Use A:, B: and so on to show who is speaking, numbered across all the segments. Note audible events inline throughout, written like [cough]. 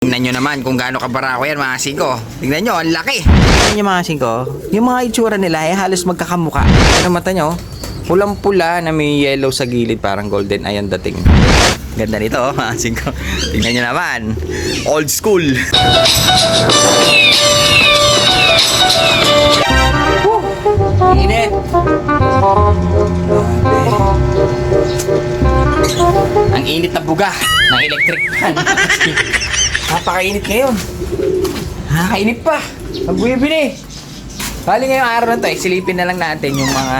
A: Tingnan nyo naman kung gaano kabarako yan mga singko. Tingnan nyo, ang laki. Tingnan nyo mga singko, yung mga itsura nila ay halos magkakamuka. Ano mata nyo? Pulang-pula na may yellow sa gilid, parang golden ay ang dating. Ganda nito, oh, mga singko. Tingnan nyo naman. Old school. Init. Ang init na buga ng electric fan. [laughs] Napakainit ngayon. Nakakainit pa. Ang buwibili. Bali ngayong araw na to, eh, silipin na lang natin yung mga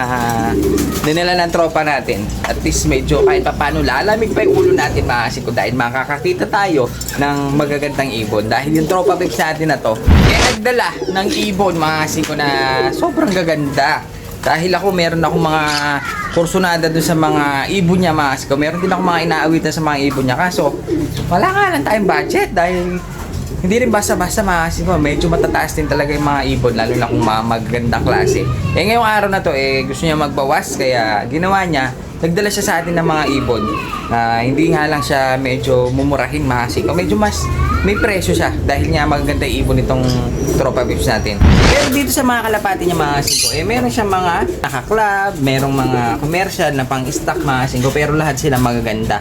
A: dinala ng tropa natin. At least medyo kahit pa paano lalamig pa yung ulo natin maasin ko dahil makakakita tayo ng magagandang ibon. Dahil yung tropa pips natin na to, eh nagdala ng ibon maasin ko na sobrang gaganda. Dahil ako meron akong mga kursunada doon sa mga ibon niya mas ko. Meron din ako mga inaawitan sa mga ibon niya. Kaso wala nga lang tayong budget dahil hindi rin basta-basta maasin ko. Medyo matataas din talaga yung mga ibon lalo na kung mga magandang klase. Eh ngayong araw na to eh gusto niya magbawas kaya ginawa niya nagdala siya sa atin ng mga ibon na hindi nga lang siya medyo mumurahin mahasi ko. Medyo mas may presyo siya dahil nga magaganda yung ibon itong tropa pips natin. Pero dito sa mga kalapati niya mga singko, eh meron siyang mga naka-club, merong mga commercial na pang-stock mga singko, pero lahat sila magaganda.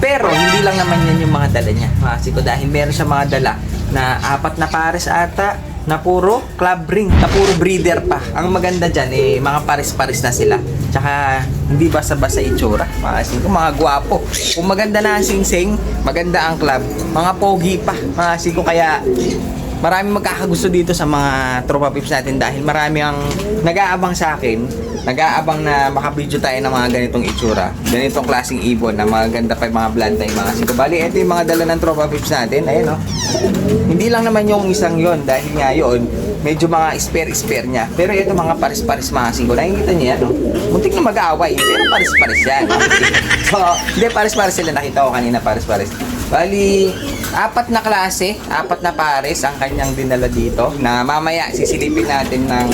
A: Pero hindi lang naman yan yung mga dala niya mga singko dahil meron siya mga dala na apat na pares ata na puro club ring, na puro breeder pa. Ang maganda dyan, eh, mga pares-pares na sila. Tsaka, hindi basta-basta itsura. Mga singko, mga gwapo. Kung maganda na ang sing-sing, maganda ang club. Mga pogi pa. Mga singko, kaya marami magkakagusto dito sa mga tropa pips natin dahil marami ang nag-aabang sa akin nag-aabang na makabidyo tayo ng mga ganitong itsura. Ganitong klaseng ibon na maganda pa yung mga bloodline mga singko. Bali ito yung mga dala ng tropa pips natin. Ayun oh. hindi lang naman yung isang yon dahil nga yun medyo mga spare-spare niya. Pero ito mga pares-pares mga singko. Nakikita niyo yan oh. muntik na mag-aaway. Pero pares-pares yan. [laughs] So hindi pares-pares sila. Nakita ko kanina pares-pares bali apat na klase, apat na pares ang kanyang dinala dito na mamaya sisilipin natin ng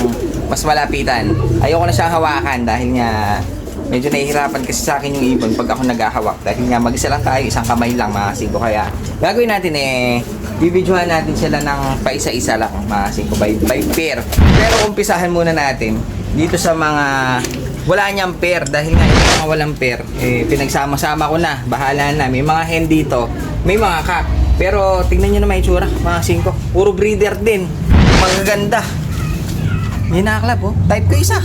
A: mas malapitan. Ayoko na siyang hawakan dahil nga medyo nahihirapan kasi sa akin yung ibon pag ako naghahawak dahil nga mag-isa lang tayo, isang kamay lang mga singko kaya gagawin natin eh bibidyohan natin sila ng paisa-isa lang mga singko by, by pair. Pero umpisahan muna natin dito sa mga wala niyang pair dahil nga yung mga walang pair eh, pinagsama-sama ko na bahala na. May mga hen dito may mga kak pero tingnan nyo naman yung itsura mga singko. Puro breeder din magaganda. May nakaklap oh. Type ko isa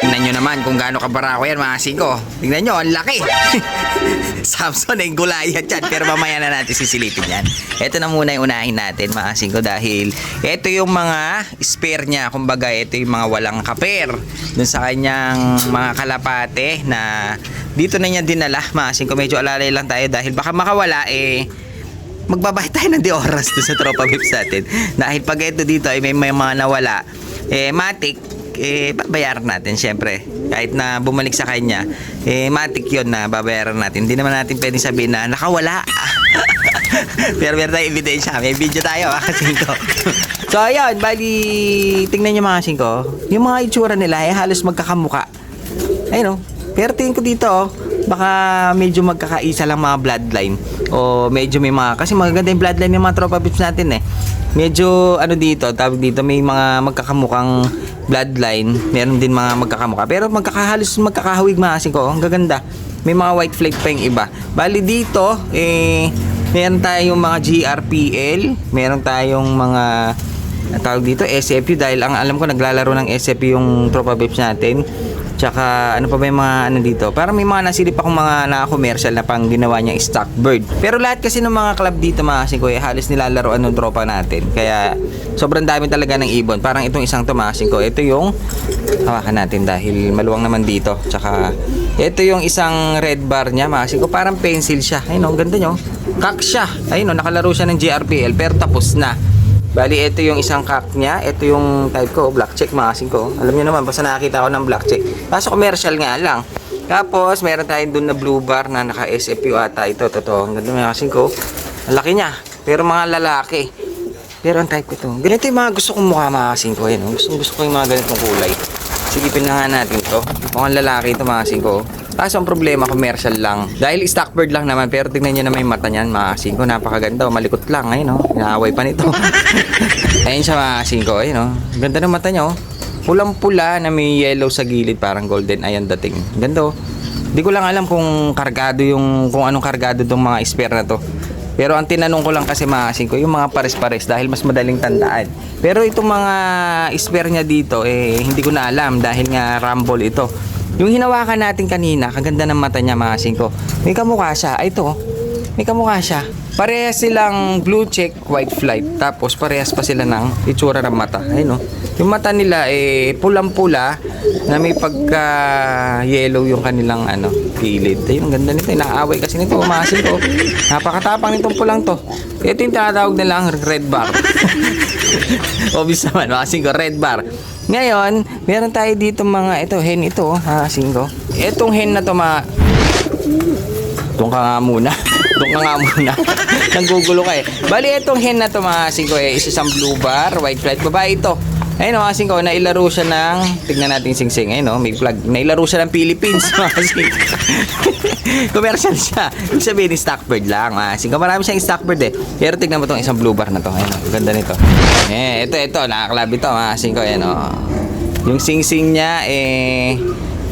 A: Tingnan nyo naman kung gaano kabarako yan mga singko. Tingnan nyo, ang laki. [laughs] Samson ay gulayat yan. Pero mamaya na natin sisilipin yan. Ito na muna yung unahin natin mga singko dahil ito yung mga spare niya. Kumbaga, ito yung mga walang kaper. Dun sa kanyang mga kalapate na dito na niya dinala mga singko. Medyo alalay lang tayo dahil baka makawala eh magbabayad tayo ng di oras doon sa tropa vips natin. Dahil pag ito dito ay may, may mga nawala, eh, matik, eh, babayaran natin syempre. Kahit na bumalik sa kanya, eh, matik yon na babayaran natin. Hindi naman natin pwedeng sabihin na nakawala. [laughs] pero meron tayong ebidensya. May video tayo, [laughs] mga singko. so, ayun, bali, tingnan nyo mga singko. Yung mga itsura nila, eh, halos magkakamuka. Ayun, oh. Pero tingin ko dito, oh, baka medyo magkakaisa lang mga bloodline. O medyo may mga, kasi magaganda yung bloodline ng mga tropa pips natin eh. Medyo, ano dito, tawag dito, may mga magkakamukhang bloodline. Meron din mga magkakamuka. Pero magkakahalos magkakahawig mga asin ko. Ang gaganda. May mga white flake pa yung iba. Bali dito, eh, meron tayong mga GRPL. Meron tayong mga tawag dito SFU dahil ang alam ko naglalaro ng SFU yung tropa babes natin tsaka ano pa ba yung mga ano dito? Parang may mga nasilip akong mga na-commercial na pang ginawa niyang stock bird. Pero lahat kasi ng mga club dito mga kasing ko eh, halos nilalaroan ng tropa natin. Kaya sobrang dami talaga ng ibon. Parang itong isang kasing ko ito yung hawakan natin dahil maluwang naman dito. Tsaka ito yung isang red bar niya mga kasing ko parang pencil siya. Ayun oh, ang ganda nyo kak siya. Ayun oh, nakalaro siya ng GRPL pero tapos na Bali, ito yung isang cock niya. Ito yung type ko, black check mga kasing ko. Alam niyo naman, basta nakakita ko ng black check. Kaso commercial nga lang. Tapos, meron tayo dun na blue bar na naka-SFU ata. Ito, totoo. Ang ganda mga kasing ko. Ang laki niya. Pero mga lalaki. Pero ang type ko to. Ganito yung mga gusto kong mukha mga kasing ko. Yan, oh. gusto, gusto ko yung mga ganitong kulay. Silipin na natin to. Mukhang lalaki ito mga kasing ko. Kaso ang problema, commercial lang. Dahil stock bird lang naman, pero tingnan nyo naman yung mata niyan, mga kasingko. Napakaganda, oh. malikot lang. Ayun, oh. Inaaway pa nito. [laughs] ayun siya, mga kasingko. Ayun, oh. Ganda ng mata niya, oh. Pulang-pula na may yellow sa gilid, parang golden eye ang dating. Ganda, oh. Hindi ko lang alam kung kargado yung, kung anong kargado tong mga spare na to. Pero ang tinanong ko lang kasi mga ko, yung mga pares-pares dahil mas madaling tandaan. Pero itong mga spare niya dito, eh, hindi ko na alam dahil nga rumble ito. Yung hinawakan natin kanina, kaganda ng mata niya mga kasing ko. May kamukha siya. Ay, ito, oh. may kamukha siya. Parehas silang blue check, white flight. Tapos parehas pa sila ng itsura ng mata. Ayun oh. Yung mata nila eh pulang-pula na may pagka yellow yung kanilang ano, gilid. Ayun, ang ganda nito. Inaaway kasi nito, umasin ko. Napakatapang nitong pulang to. Ito yung tinatawag nilang red bar. [laughs] Obvious naman, makasin ko, red bar. Ngayon, meron tayo dito mga, ito, hen ito, oh, makasin ko. Itong hen na to, mga, doon ka nga muna. [laughs] Doon ka nga muna. [laughs] Nanggugulo ka eh. Bali, itong hen na to mga singko eh. Isa isang blue bar, white flight. Babae ito. Ayun mga singko, nailaro siya ng, tignan natin sing-sing. Ayun oh, may flag. Nailaro siya ng Philippines [laughs] mga singko. Commercial siya. Ibig sabihin, stock bird lang mga singko. Marami siyang stock bird eh. Pero tignan mo itong isang blue bar na to. Ayun oh, ganda nito. Eh, ito, ito. Nakaklab ito mga singko. Ayun oh. Yung sing-sing niya eh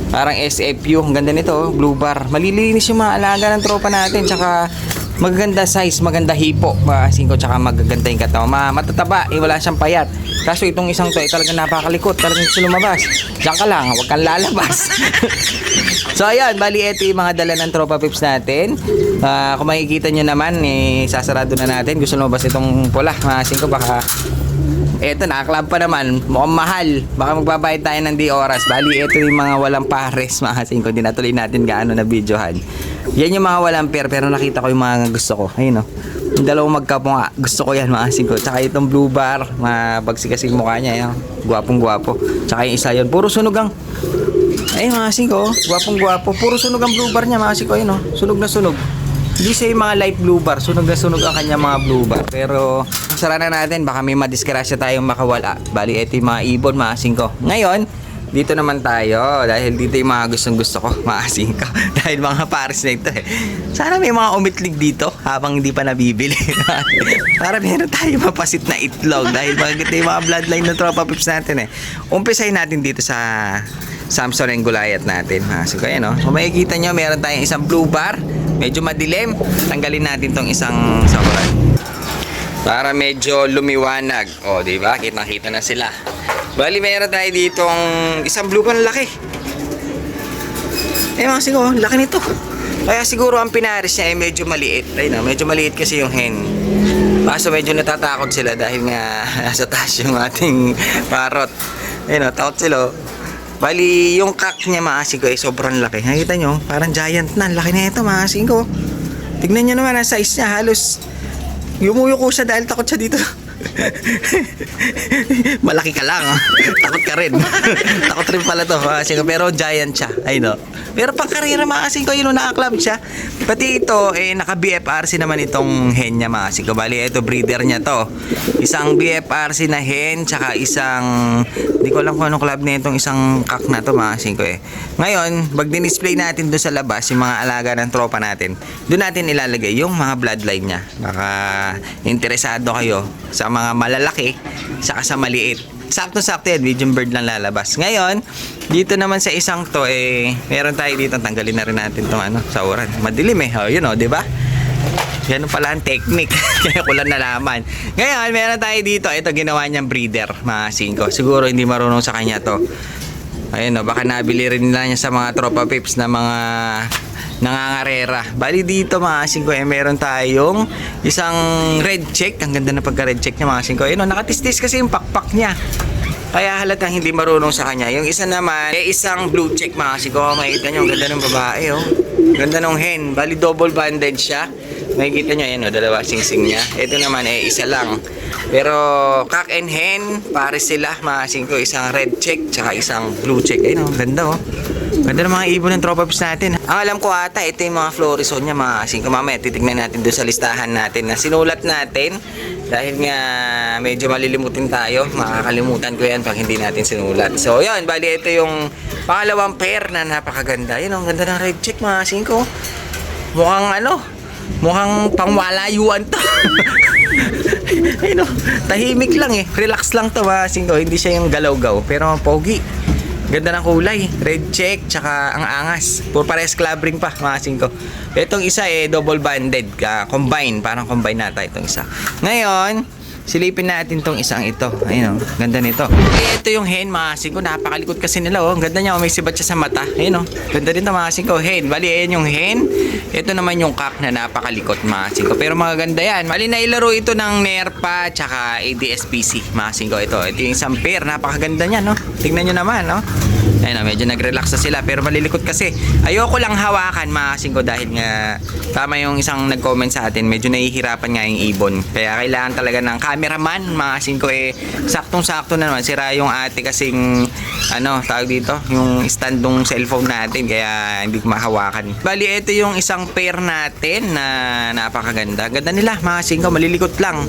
A: Parang SFU, ang ganda nito, oh, blue bar. Malilinis yung mga alaga ng tropa natin, tsaka magaganda size, maganda hipo, mga singko, tsaka magaganda yung katawan. Ma matataba, eh, wala siyang payat. Kaso itong isang to, eh, talagang napakalikot, talagang gusto lumabas. Diyan ka lang, huwag kang lalabas. [laughs] so ayan, bali ito yung mga dala ng tropa pips natin. Ah, kung makikita nyo naman, eh, sasarado na natin. Gusto lumabas itong pula, mga singko, baka Eto, nakaklab pa naman. Mukhang mahal. Baka magbabayad tayo ng di oras. Bali, ito yung mga walang pares, [laughs] mga singko. Hindi natuloy natin gaano na videohan. Yan yung mga walang pair, pero nakita ko yung mga gusto ko. Ayun, no. Yung dalawang magkapunga. Gusto ko yan, mga singko. Tsaka itong blue bar. Mabagsik kasi yung mukha niya. Yan. Gwapong gwapo. Tsaka yung isa yun. Puro sunog ang... Ay, mga singko. Gwapong gwapo. Puro sunog ang blue bar niya, mga singko. Ayun, no. Sunog na sunog. Hindi siya yung mga light blue bar. Sunog na sunog ang kanya mga blue bar. Pero, sara na natin. Baka may madiskrasya tayong makawala. Bali, ito yung mga ibon, mga singko. Ngayon, dito naman tayo. Dahil dito yung mga gustong gusto ko, mga singko. [laughs] dahil mga pares na ito eh. Sana may mga umitlig dito habang hindi pa nabibili. [laughs] Para meron tayo mapasit na itlog. Dahil bakit yung mga bloodline ng tropa pips natin eh. Umpisahin natin dito sa Samson and Goliath natin. Ha? So, kaya no? Kung makikita nyo, meron tayong isang blue bar. Medyo madilim. Tanggalin natin tong isang samurai. Para medyo lumiwanag. O, di ba? Kitang-kita na sila. Bali, meron tayo ditong isang blue bar na laki. Eh, mga siguro, laki nito. Kaya siguro ang pinaris niya ay medyo maliit. Ayun na, medyo maliit kasi yung hen. Kaso medyo natatakot sila dahil nga [laughs] nasa taas yung ating parrot. Ayun o, takot sila. Bali, yung cock niya maasin ko ay sobrang laki. Nakita nyo, parang giant na. Laki na ito, maasin ko. Tignan nyo naman, ang size niya halos yumuyuko siya dahil takot siya dito. [laughs] [laughs] Malaki ka lang. ah. Takot ka rin. [laughs] Takot rin pala to. Ko. Pero giant siya. I know. Pero pang karera maasin ko, yun nakaklab siya. Pati ito, eh, naka BFRC naman itong hen niya maasin ko. Bali, ito breeder niya to. Isang BFRC na hen, tsaka isang, hindi ko alam kung anong club na itong isang kak na to maasin ko eh. Ngayon, pag display natin doon sa labas, yung mga alaga ng tropa natin, doon natin ilalagay yung mga bloodline niya. Baka interesado kayo sa mga malalaki, saka sa maliit. Sakto-sakto yan, medium bird lang lalabas. Ngayon, dito naman sa isang to, eh, meron tayo dito, tanggalin na rin natin itong ano, sauran. Madilim eh, oh, yun oh, di ba? Ganun pala ang technique. [laughs] Kaya ko lang nalaman. Ngayon, meron tayo dito. Ito, ginawa niyang breeder, mga singko. Siguro hindi marunong sa kanya to. Ayun o, baka nabili rin nila niya sa mga tropa pips na mga nangangarera. Bali dito mga singko, eh, meron tayong isang red check. Ang ganda na pagka red check niya mga singko. Ayun o, nakatistis kasi yung pakpak niya. Kaya halatang hindi marunong sa kanya. Yung isa naman, eh isang blue check mga singko. Makikita nyo, ang ganda ng babae oh. Ganda ng hen. Bali double banded siya. Makikita nyo, ayan o, dalawa sing-sing niya. Ito naman, eh, isa lang. Pero, cock and hen, pare sila, mga singko, isang red check, tsaka isang blue check. Ayun o, ganda o. Ganda ng mga ibon ng tropa pips natin. Ang alam ko ata, ito yung mga florison niya, mga singko. Mamaya, titignan natin doon sa listahan natin na sinulat natin. Dahil nga, medyo malilimutin tayo. Makakalimutan ko yan pag hindi natin sinulat. So, yun. Bali, ito yung pangalawang pair na napakaganda. Yun, ang ganda ng red check, mga singko. Mukhang ano, mukhang pangwalayuan to. [laughs] Ayun oh, tahimik lang eh. Relax lang to mga singko. Hindi siya yung galaw-gaw. Pero pogi. Ganda ng kulay. Red check, tsaka ang angas. Puro pares club ring pa, mga singko. Itong isa eh, double banded. ah, combine. Parang combine nata itong isa. Ngayon, silipin natin tong isang ito. Ayun oh, ganda nito. Eh, ito yung hen, mga singko. Napakalikot kasi nila oh. Ang ganda niya, oh. may sibat siya sa mata. Ayun oh. Ganda rin to mga singko. Hen. Bali, ayan yung hen. Ito naman yung kak na napakalikot, mga singko. Pero mga ganda yan. Bali, nailaro ito ng Nerpa tsaka ADS-PC, mga singko. Ito, ito yung isang pair. Napakaganda niya, no? Tingnan nyo naman, no? Ayun, oh, medyo nag-relax na sila pero malilikot kasi. Ayoko lang hawakan mga singko dahil nga tama yung isang nag-comment sa atin, medyo nahihirapan nga yung ibon. Kaya kailangan talaga ng cameraman mga singko eh saktong-sakto na naman. Sira yung ate kasing ano, tawag dito, yung stand ng cellphone natin kaya hindi ko mahawakan. Bali, ito yung isang pair natin na napakaganda. Ganda nila mga singko, malilikot lang.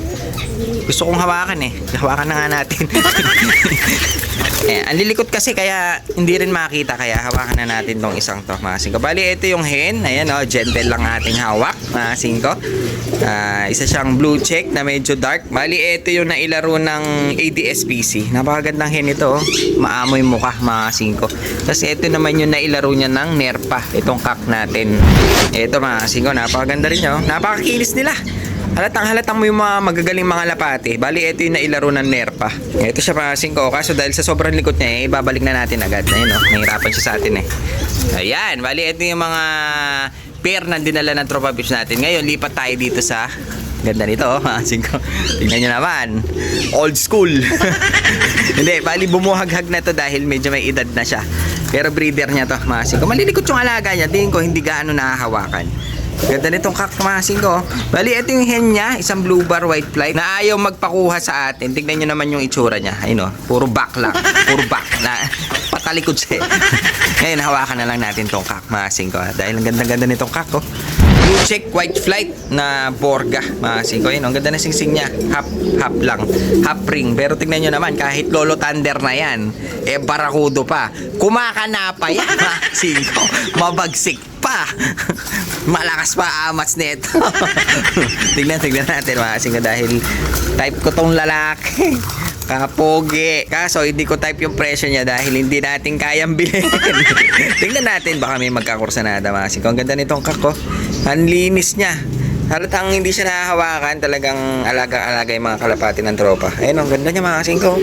A: Gusto kong hawakan eh. Hawakan na nga natin. [laughs] eh, ang lilikot kasi kaya hindi rin makita kaya hawakan na natin tong isang to mga singko. Bali ito yung hen, ayan oh, gentle lang ating hawak mga singko. Ah, isa siyang blue check na medyo dark. Bali ito yung nailaro ng ADS-PC. Napakagandang hen ito oh. Maamoy mukha mga singko. Tapos ito naman yung nailaro niya ng Nerpa, itong kak natin. Ito mga singko, napakaganda rin oh. Napakakinis nila. Halatang halatang mo yung mga magagaling mga lapate. Bali, ito yung nailaro ng Nerpa. Ito siya pa 5 kaso dahil sa sobrang likot niya, eh, ibabalik na natin agad. Ayun, oh, nahirapan siya sa atin eh. Ayan, bali, ito yung mga pair na dinala ng tropa pips natin. Ngayon, lipat tayo dito sa Ganda nito, oh, [laughs] mga singko. Tingnan nyo naman. Old school. [laughs] Hindi, bali bumuhaghag na to dahil medyo may edad na siya. Pero breeder niya to, mga singko. Malilikot yung alaga niya. Tingin ko hindi gaano nahahawakan. Ganda nitong kakmasing ko. Bali, ito yung hen niya, isang blue bar white fly na ayaw magpakuha sa atin. Tignan nyo naman yung itsura niya. Ayun o, puro back lang. Puro back. Na, [laughs] patalikod siya. eh. Ngayon, hawakan na lang natin tong kakmasing ko. Dahil ang ganda-ganda nitong kak ko. Blue check white flight na Borga. Masing ko. Ayun, ang ganda na singsing niya. Half, half lang. Half ring. Pero tignan nyo naman, kahit Lolo Thunder na yan, eh, barakudo pa. Kumakana pa yan. [laughs] Masing ko. Mabagsik pa. [laughs] Malakas pa amats nito. [laughs] tignan, tignan natin mga singko dahil type ko tong lalaki. [laughs] Kapogi. Kaso hindi ko type yung presyo niya dahil hindi natin kayang bilhin. tignan natin baka may magkakursanada mga singko. Ang ganda nitong kako. Ang linis niya. Halatang hindi siya nahahawakan, talagang alaga-alaga yung mga kalapati ng tropa. Ayun, ang ganda niya mga singko.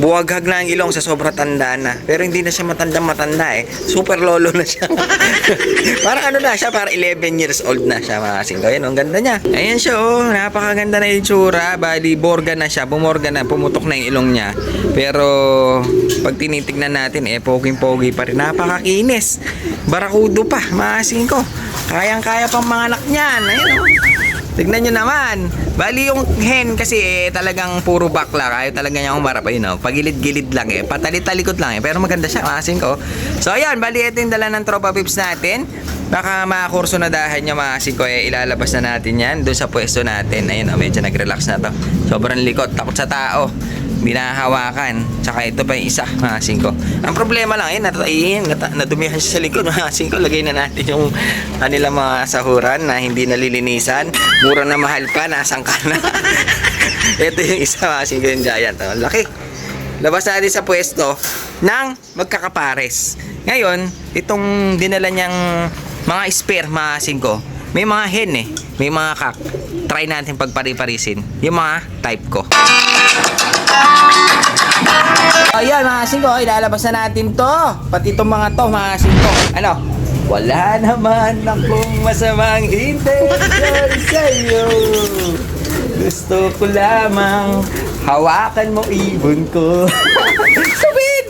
A: Buwaghag na ang ilong sa sobrang tanda na. Pero hindi na siya matanda-matanda eh. Super lolo na siya. [laughs] parang ano na siya, parang 11 years old na siya mga singko. Ayun, ang ganda niya. Ayan siya oh, napakaganda na itsura. Bali, borga na siya, bumorga na, pumutok na yung ilong niya. Pero, pag tinitignan natin, eh, poging-pogi pa rin. Napakakinis. Barakudo pa, mga singko. Kayang-kaya pang mga anak niyan. Ayun oh. Tignan nyo naman. Bali yung hen kasi eh, talagang puro bakla. Ayaw talaga niya umarap. Ayun o. Pagilid-gilid lang eh. Patalit-talikot lang eh. Pero maganda siya. Kasing ko. So ayan. Bali ito yung dala ng tropa pips natin. Baka makakurso na dahan nyo mga ko eh. Ilalabas na natin yan. Doon sa pwesto natin. Ayun o. Medyo nag-relax na to. Sobrang likot. Takot sa tao. Hindi nahahawakan. Tsaka ito pa yung isa, mga singko. Ang problema lang, eh, natayin, nat nadumihan siya sa likod, [laughs] mga singko. Lagay na natin yung kanilang mga sahuran na hindi nalilinisan. Mura na mahal pa, nasang ka na. [laughs] ito yung isa, mga singko, yung giant. Oh, laki. Labas natin sa pwesto ng magkakapares. Ngayon, itong dinala niyang mga spare, mga singko, may mga hen eh. May mga kak. Try natin pagpari-parisin. Yung mga type ko. Ayan mga singko, ilalabas na natin to. Pati itong mga to, mga singko. Ano? Wala naman akong masamang intensyon [laughs] sa'yo. Gusto ko lamang hawakan mo ibon ko. [laughs] Sabit!